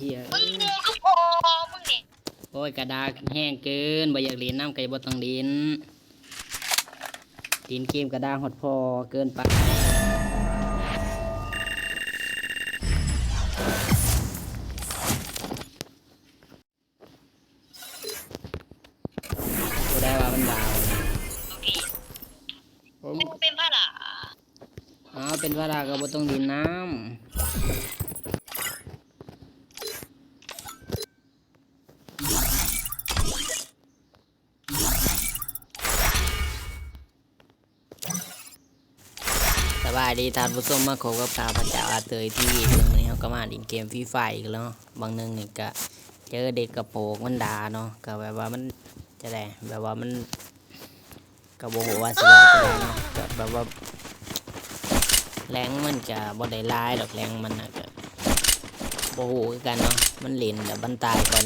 เฮียมึงงูก็พอมึงนี่โอ้ยกระดาษแห้งเกินบ่อยากเล่นน้ำไก่บ่ต้องเล่นดินเกมกระดาษหดพอเกินไปกูได้ว่ามันดาวโอเคผมมึงเป็นพระล่ะอ้าวเป็นว่าดาก็บ่ต้องดินน้ำ สบาดีท่านผู้ชมมาขบกับข้าพเจ้าอาเตยที่ซึ่งนี้เขาก็มาดินเกมฟรีไฟอีกแล้วเนาะบางหนึงนี่ก็เจอเด็กกระโปงมันด่าเนาะก็แบบว่ามันจะได้แบบว่ามันก็บ่ฮู้ว่าสิว่าจะได้เนาะก็แบบว่าแรงมันจะบ่ได้หลายดอกแรงมันนะก็บ่ฮู้คือกันเนาะมันเล่นแล้วมันตายก่อน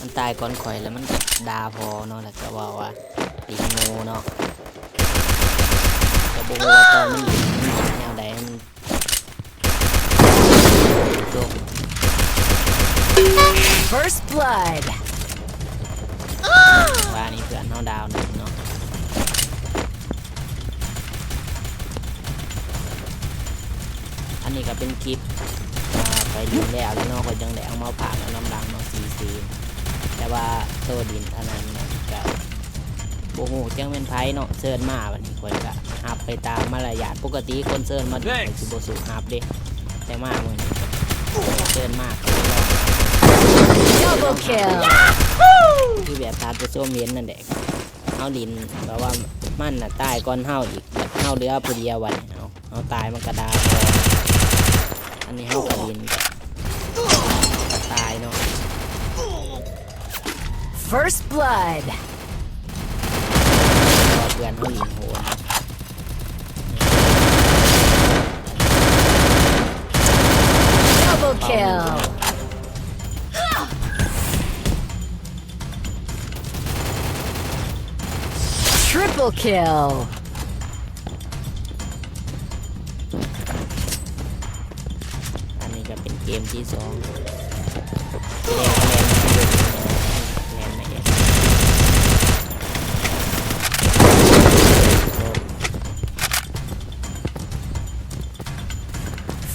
มันตายก่อนข่อยแล้วมันก็ด่าพอเนาะแล้วก็ว่าว่าตีโง่เนาะานี่เพื่อนเฮาดาวหนึ่งเนาะอันนี้ก็เป็นคลิปอ่าไปดินแล้วแล้วเนาะก็จังได้เอามาผ่านเอาน้ำดังเนาะซีซีแต่ว่าโซดินเท่านั้นเนาะก็บ่ฮู้จังเป็นไผเนาะเซิร์นมาวันนี้ข่อยก็หับไปตามมารยาทปกติคนเซิร์นมาดิข่อยสิบ่สูหับเด้แต่มามื้อนี้ก็เซิร์นมากก็เลยลอง Double kill. คือแบบทานผู้ชมเห็นนั่นแหละเอาดินแบบว่ามันน่ะตายก่อนเฮาอีกแบบเฮาเหลือผู้เดียววันนี้เอาเอาตายมันกระดาพออันนี้เฮากระดินก็ตายเนาะ First blood. รอเพื่อนเขาหลินโห Triple kill. อันนี้ก็เป็นเกมที่สองแรงแรงแรงไม่เห็น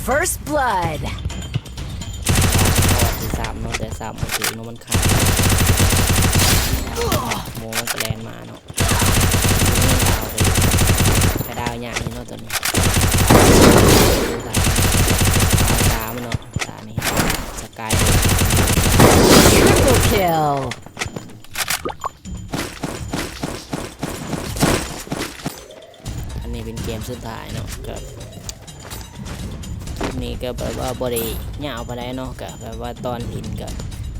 First blood. พอที่สามเนาะแต่สามมันถือเนาะมันขาด โมมันก็แลนมาเนาะกระดาวอย่างนี้เนาะตัวนี้ดูตาตามันเนาะตานี่สกาย Triple kill. อันนี้เป็นเกมสุดท้ายเนาะก็คลิปนี้ก็แบบว่าบริยาไปได้เนาะก็แบบว่าตอนหินก็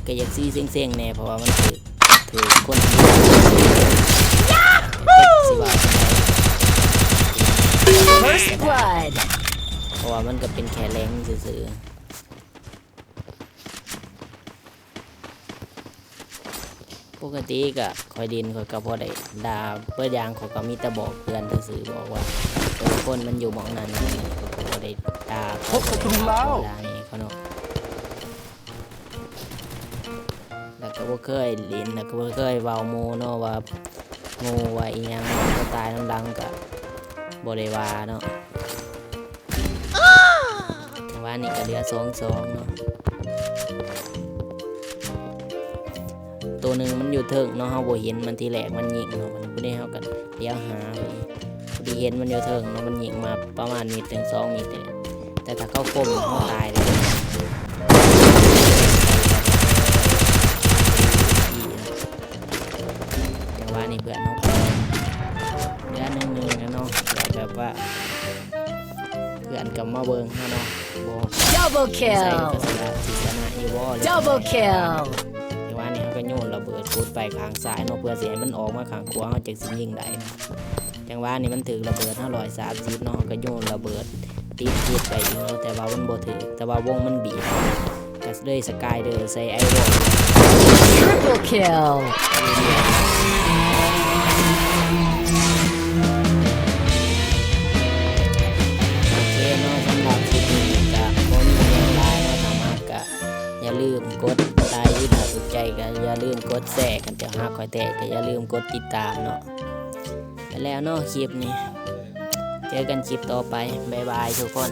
ก็ยากซีเซ็งๆแน่เพราะว่ามันถือ ถือคนที่สิว่าจั่งใด First blood. เพราะว่ามันก็เป็นแค่แรงซื่อๆปกติก็คอยดินคอยก็พอได้ดาเปิดยางเขาก็มีแต่บอกเพื่อนซื่อๆบอกว่าเออคนมันอยู่หมองนั้นนี่เขาก็บ่ได้ดาพบกับคุณแล้วดานี่เขาเนาะ ก็บ่เคยเล่นแล้วก็บ่เคยเว้าหมู่เนาะว่าหมู่ว่าอีหยังก็ตายน้ำดังก็บ่ได้ว่าเนาะว่านี่ก็เหลือสองสองเนาะตัวหนึ่งมันอยู่เทิงเนาะเฮาบ่เห็นมันทีแรกมันยิงเนาะมันบ่ได้เฮากันเลี้ยวหาไปพอดีเห็นมันอยู่เทิงเนาะมันยิงมาประมาณมตรถึงสองมตรเนี่แต่ถ้าเข้าก้มเฮาตายเลย พื่อนกับมาเบิงฮะเนาะบ่ Double ใส่ก็ kill. สนะสิชนะอีวอเลย Double kill. แต่ว่านี่เขาก็โยนระเบิดพุดไปข้างซ้ายเนาะเพื่อเสียมันออกมาข้างขวาเขาจะสิยิงได้เนาะจังหวะนี่มันถือระเบิดห้าร้อยสามสิบเนาะเขาก็โยนระเบิดตีพุดไปอีกเนาะแต่ว่ามันบ่ถือแต่ว่าวงมันบีบก็เลยสกายเดอร์ใส่ไอวอล Triple kill. โอเคเนาะสำหรับคลิปนี้ก็บ่มีอย่า ก็อย่าลืมกดแชร์กันจะหาคอยแตกก็อย่าลืมกดติดตามเนาะไปแล้วเนาะคลิปนี้ เจอกันคลิปต่อไป บ๊ายบายทุกคน